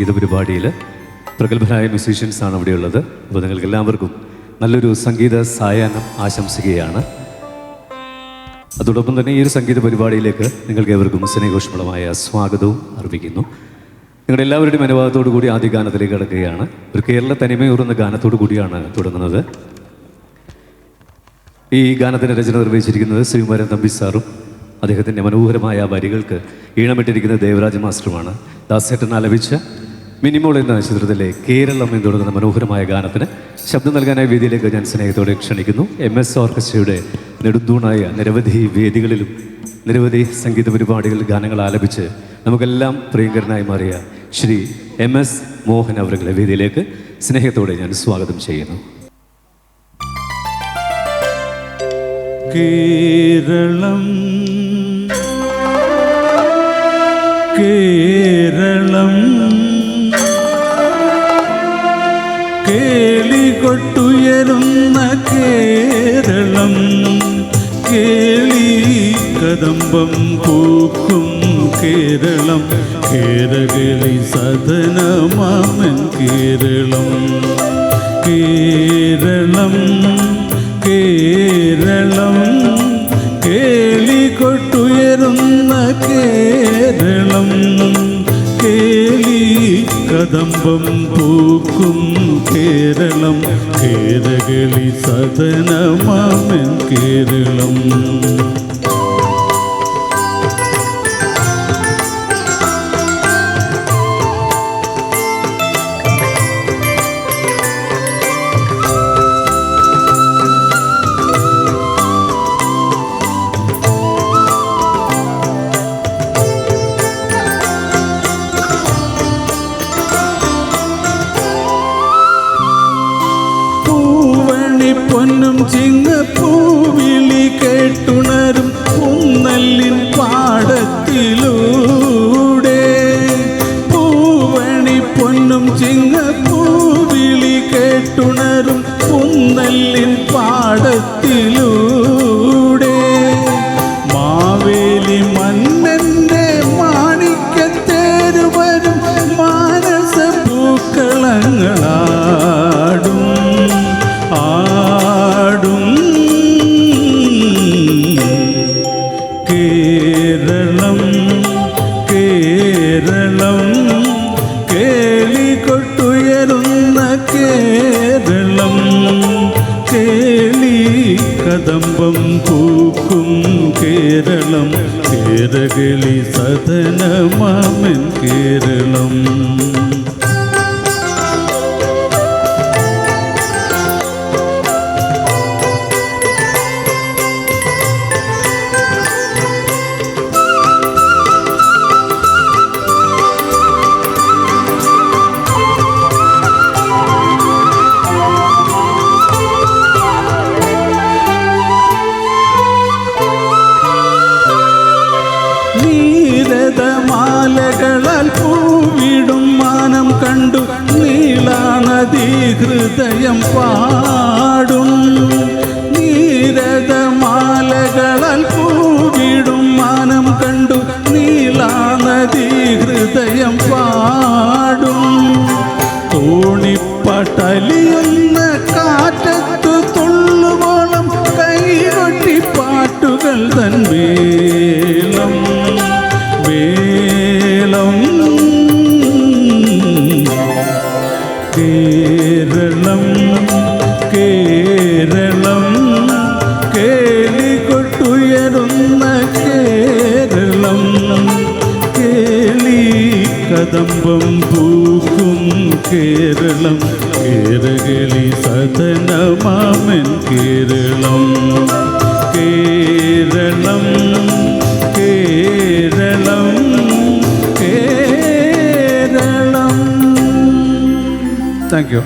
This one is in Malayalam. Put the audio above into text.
ഗീത പരിപാടിയിൽ പ്രഗത്ഭരായ മ്യൂസീഷ്യൻസ് ആണ് അവിടെയുള്ളത്. അപ്പോൾ നിങ്ങൾക്ക് എല്ലാവർക്കും നല്ലൊരു സംഗീത സായാഹ്നം ആശംസിക്കുകയാണ്. അതോടൊപ്പം തന്നെ ഈ ഒരു സംഗീത പരിപാടിയിലേക്ക് നിങ്ങൾക്ക് ഏവർക്കും സ്നേഹോഷ്മളമായ സ്വാഗതവും അർപ്പിക്കുന്നു. നിങ്ങളുടെ എല്ലാവരുടെയും അനുഭവത്തോടു കൂടി ആദ്യ ഗാനത്തിലേക്ക് കിടക്കുകയാണ്. ഒരു കേരള തനിമയൂറുന്ന ഗാനത്തോടു കൂടിയാണ് തുടങ്ങുന്നത്. ഈ ഗാനത്തിന്റെ രചന നിർവഹിച്ചിരിക്കുന്നത് ശ്രീകുമാരൻ തമ്പി സാറും അദ്ദേഹത്തിന്റെ മനോഹരമായ വരികൾക്ക് ഈണമിട്ടിരിക്കുന്ന ദേവരാജ മാസ്റ്ററുമാണ്. ദാസേട്ടൻ ആലപിച്ച മിനിമോൾ എന്ന ചിത്രത്തിലെ കേരളം എന്ന് തുടങ്ങുന്ന മനോഹരമായ ഗാനത്തിന് ശബ്ദം നൽകാനായ വേദിയിലേക്ക് ഞാൻ സ്നേഹത്തോടെ ക്ഷണിക്കുന്നു. എം എസ് ഓർക്കസ്ട്രയുടെ നെടുന്തൂണായ നിരവധി വേദികളിലും നിരവധി സംഗീത പരിപാടികളിൽ ഗാനങ്ങൾ ആലപിച്ച് നമുക്കെല്ലാം പ്രിയങ്കരനായി മാറിയ ശ്രീ എം എസ് മോഹൻ അവരുടെ വേദിയിലേക്ക് സ്നേഹത്തോടെ ഞാൻ സ്വാഗതം ചെയ്യുന്നു. കേരളം കേരളം കേളി കദംബം പൂക്കും കേരളം കേരളി സദനമാമൻ കേരളം കേരളം കദംബം പൂക്കും കേരളം കേരകളി സദനമാമൻ കേരളം പൊന്നും ചിങ്ങപ്പൂവിളി കേരളം കേരകളി സദനമാമൻ കേരളം. നീരതമാലകളാൽ പൂവിടും മാനം കണ്ടു. നീളാനദി ഹൃദയം പാടും. നീരതമാലകളാൽ പൂവിടും മാനം കണ്ടു. നീളാനദി ഹൃദയം പാടും. തോണിപ്പടലിയുന്ന കാറ്റത്തു തുള്ളുവോളം കൈകൊട്ടി പാട്ടുകൾ തൻ കേരളം കേരളം കേളികൊട്ടുയരുന്ന കേരളം. കേളി കദംബം പൂക്കും കേരളം കേരളി സദനമാമൻ കേരളം. കേരളം കേരളം കേരളം. Thank you